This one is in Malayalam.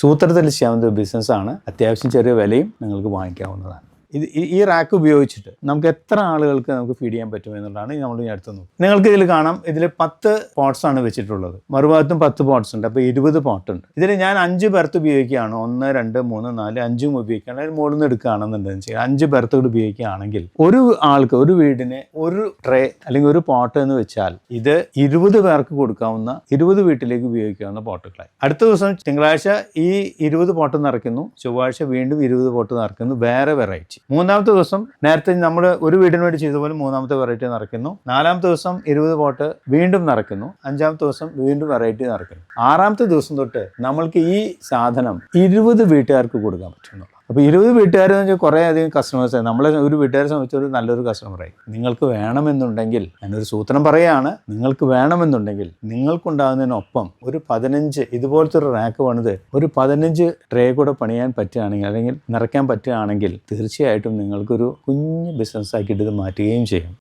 സൂത്രത്തിൽ ചെയ്യാവുന്ന ഒരു ബിസിനസ്സാണ് അത്യാവശ്യം ചെറിയ വിലയും നിങ്ങൾക്ക് വാങ്ങിക്കാവുന്നതാണ്. ഇത് ഈ- റാക്ക് ഉപയോഗിച്ചിട്ട് നമുക്ക് എത്ര ആളുകൾക്ക് നമുക്ക് ഫീഡ് ചെയ്യാൻ പറ്റും എന്നുള്ളതാണ് നമ്മൾ ഞാൻ അടുത്ത് നോക്കും നിങ്ങൾക്ക് ഇതിൽ കാണാം. ഇതിൽ പത്ത് പോട്ട്സ് ആണ് വെച്ചിട്ടുള്ളത്. മറുഭാഗത്തും പത്ത് പോട്ട്സ് ഉണ്ട്. അപ്പോൾ ഇരുപത് പോട്ട് ഉണ്ട്. ഇതിൽ ഞാൻ അഞ്ച് ബെർത്ത് ഉപയോഗിക്കുകയാണ്. ഒന്ന് രണ്ട് മൂന്ന് നാല് അഞ്ചും ഉപയോഗിക്കുകയാണ്. അതിൽ മുകളിൽ നിന്ന് എടുക്കുകയാണെന്നുണ്ടെന്ന് വെച്ചാൽ അഞ്ച് ബെർത്തുകൾ ഉപയോഗിക്കുകയാണെങ്കിൽ ഒരു ആൾക്ക് ഒരു വീടിന് ഒരു ട്രേ അല്ലെങ്കിൽ ഒരു പോട്ട് എന്ന് വെച്ചാൽ ഇത് ഇരുപത് പേർക്ക് കൊടുക്കാവുന്ന ഇരുപത് വീട്ടിലേക്ക് ഉപയോഗിക്കാവുന്ന പോട്ടുകളായി അടുത്ത ദിവസം തിങ്കളാഴ്ച ഈ ഇരുപത് പോട്ട് നിറയ്ക്കുന്നു. ചൊവ്വാഴ്ച വീണ്ടും ഇരുപത് പോട്ട് നിറയ്ക്കുന്നു. വേറെ വെറൈറ്റി മൂന്നാമത്തെ ദിവസം നേരത്തെ നമ്മൾ ഒരു വീടിന് വേണ്ടി ചെയ്ത പോലെ മൂന്നാമത്തെ വെറൈറ്റി നടക്കുന്നു നാലാമത്തെ ദിവസം ഇരുപത് പോട്ട് വീണ്ടും നടക്കുന്നു അഞ്ചാമത്തെ ദിവസം വീണ്ടും വെറൈറ്റി നിറയ്ക്കുന്നു. ആറാമത്തെ ദിവസം തൊട്ട് നമ്മൾക്ക് ഈ സാധനം ഇരുപത് വീട്ടുകാർക്ക് കൊടുക്കാൻ പറ്റുന്നു. അപ്പോൾ ഇരുപത് വീട്ടുകാരെന്ന് വെച്ചാൽ കുറേ അധികം കസ്റ്റമേഴ്സ് നമ്മളെ ഒരു വീട്ടുകാരെ സംബന്ധിച്ച് ഒരു നല്ലൊരു കസ്റ്റമറായി നിങ്ങൾക്ക് വേണമെന്നുണ്ടെങ്കിൽ ഞാനൊരു സൂത്രം പറയുകയാണ് നിങ്ങൾക്ക് വേണമെന്നുണ്ടെങ്കിൽ നിങ്ങൾക്കുണ്ടാകുന്നതിനൊപ്പം ഒരു പതിനഞ്ച് ഇതുപോലത്തെ ഒരു റാക്ക് പണിത് ഒരു പതിനഞ്ച് ട്രേ കൂടെ പണിയാൻ പറ്റുകയാണെങ്കിൽ അല്ലെങ്കിൽ നിറയ്ക്കാൻ പറ്റുകയാണെങ്കിൽ തീർച്ചയായിട്ടും നിങ്ങൾക്കൊരു കുഞ്ഞ് ബിസിനസ് ആക്കിയിട്ട് ഇത് മാറ്റുകയും ചെയ്യും.